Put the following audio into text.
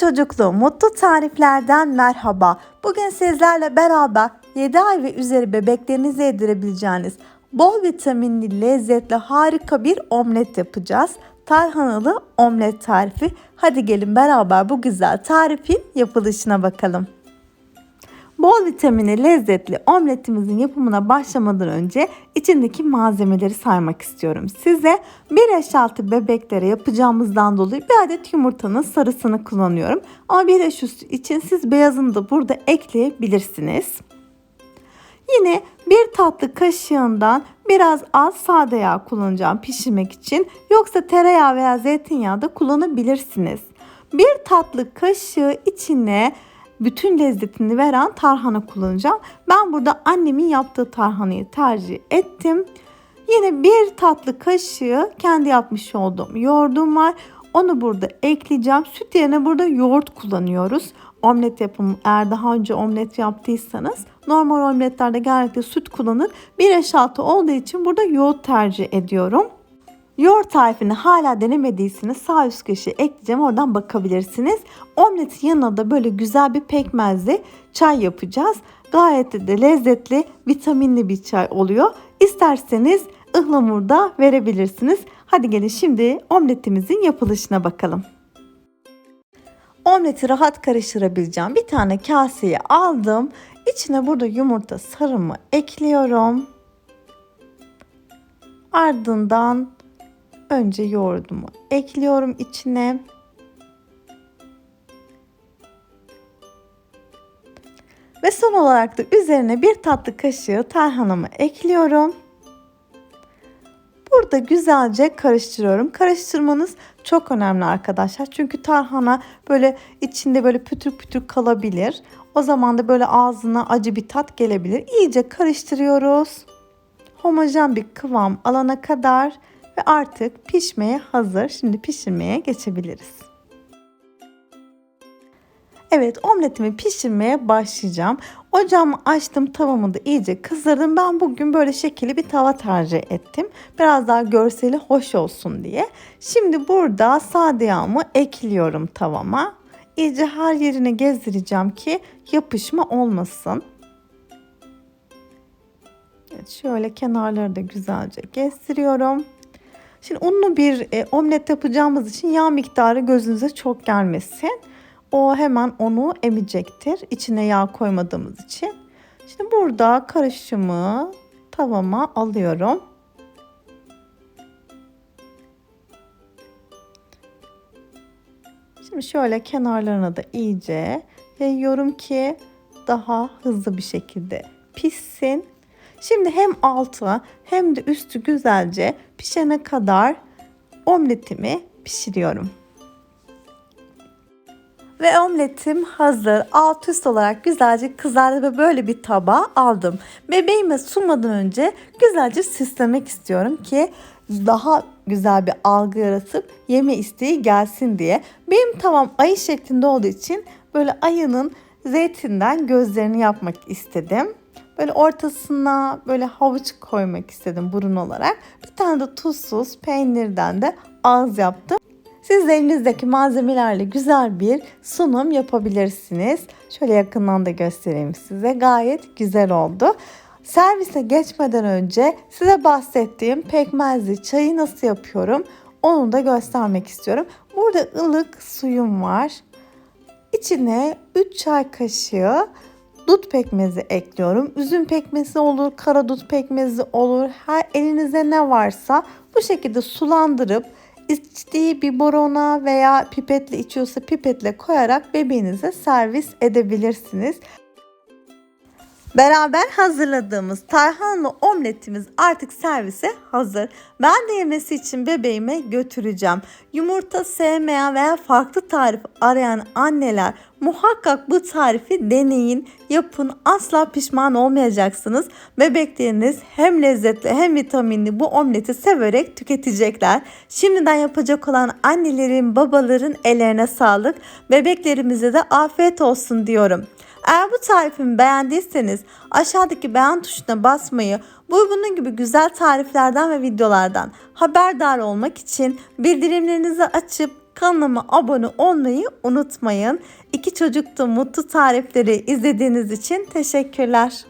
çocukluğu mutlu tariflerden merhaba. Bugün sizlerle beraber 7 ay ve üzeri bebeklerinize yedirebileceğiniz bol vitaminli, lezzetli, harika bir omlet yapacağız. Tarhanalı omlet tarifi. Hadi gelin beraber bu güzel tarifin yapılışına bakalım. Bol vitaminli, lezzetli omletimizin yapımına başlamadan önce içindeki malzemeleri saymak istiyorum. Size bir yaş altı bebeklere yapacağımızdan dolayı bir adet yumurtanın sarısını kullanıyorum. Ama bir yaş üstü için siz beyazını da burada ekleyebilirsiniz. Yine bir tatlı kaşığından biraz az sade yağ kullanacağım pişirmek için. Yoksa tereyağı veya zeytinyağı da kullanabilirsiniz. Bir tatlı kaşığı içine bütün lezzetini veren tarhana kullanacağım. Ben burada annemin yaptığı tarhanayı tercih ettim. Yine bir tatlı kaşığı kendi yapmış olduğum yoğurdum var. Onu burada ekleyeceğim. Süt yerine burada yoğurt kullanıyoruz. Omlet yapımı eğer daha önce omlet yaptıysanız normal omletlerde genellikle süt kullanır. Bir yaş altı olduğu için burada yoğurt tercih ediyorum. Yoğurt tarifini hala denemediyseniz sağ üst köşeye ekleyeceğim. Oradan bakabilirsiniz. Omletin yanına da böyle güzel bir pekmezli çay yapacağız. Gayet de lezzetli, vitaminli bir çay oluyor. İsterseniz ıhlamur da verebilirsiniz. Hadi gelin şimdi omletimizin yapılışına bakalım. Omleti rahat karıştırabileceğim bir tane kaseyi aldım. İçine burada yumurta sarımı ekliyorum. Ardından önce yoğurdumu ekliyorum içine. Ve son olarak da üzerine bir tatlı kaşığı tarhanamı ekliyorum. Burada güzelce karıştırıyorum. Karıştırmanız çok önemli arkadaşlar. Çünkü tarhana böyle içinde böyle pütür pütür kalabilir. O zaman da böyle ağzına acı bir tat gelebilir. İyice karıştırıyoruz. Homojen bir kıvam alana kadar ve artık pişmeye hazır. Şimdi pişirmeye geçebiliriz. Evet omletimi pişirmeye başlayacağım. Ocağımı açtım tavamı da iyice kızdırdım. Ben bugün böyle şekilli bir tava tercih ettim. Biraz daha görseli hoş olsun diye. Şimdi burada sade yağımı ekliyorum tavama. İyice her yerine gezdireceğim ki yapışma olmasın. Evet, şöyle kenarları da güzelce gezdiriyorum. Şimdi unlu bir e, omlet yapacağımız için yağ miktarı gözünüze çok gelmesin. O hemen onu emecektir. İçine yağ koymadığımız için. Şimdi burada karışımı tavama alıyorum. Şimdi şöyle kenarlarına da iyice yayıyorum ki daha hızlı bir şekilde pişsin. Şimdi hem altı hem de üstü güzelce pişene kadar omletimi pişiriyorum. Ve omletim hazır. Alt üst olarak güzelce kızardı ve böyle bir tabağa aldım. Bebeğime sunmadan önce güzelce süslemek istiyorum ki daha güzel bir algı yaratıp yeme isteği gelsin diye. Benim tavam ayı şeklinde olduğu için böyle ayının zeytinden gözlerini yapmak istedim. Böyle ortasına böyle havuç koymak istedim burun olarak. Bir tane de tuzsuz peynirden de ağız yaptım. Siz de elinizdeki malzemelerle güzel bir sunum yapabilirsiniz. Şöyle yakından da göstereyim size. Gayet güzel oldu. Servise geçmeden önce size bahsettiğim pekmezli çayı nasıl yapıyorum onu da göstermek istiyorum. Burada ılık suyum var. İçine 3 çay kaşığı dut pekmezi ekliyorum. Üzüm pekmezi olur, kara dut pekmezi olur. Her elinize ne varsa bu şekilde sulandırıp içtiği bir borona veya pipetle içiyorsa pipetle koyarak bebeğinize servis edebilirsiniz. Beraber hazırladığımız tarhanalı omletimiz artık servise hazır. Ben de yemesi için bebeğime götüreceğim. Yumurta sevmeyen veya farklı tarif arayan anneler muhakkak bu tarifi deneyin, yapın. Asla pişman olmayacaksınız. Bebekleriniz hem lezzetli hem vitaminli bu omleti severek tüketecekler. Şimdiden yapacak olan annelerin, babaların ellerine sağlık. Bebeklerimize de afiyet olsun diyorum. Eğer bu tarifimi beğendiyseniz aşağıdaki beğen tuşuna basmayı, bu bunun gibi güzel tariflerden ve videolardan haberdar olmak için bildirimlerinizi açıp Kanalıma abone olmayı unutmayın. İki çocukta mutlu tarifleri izlediğiniz için teşekkürler.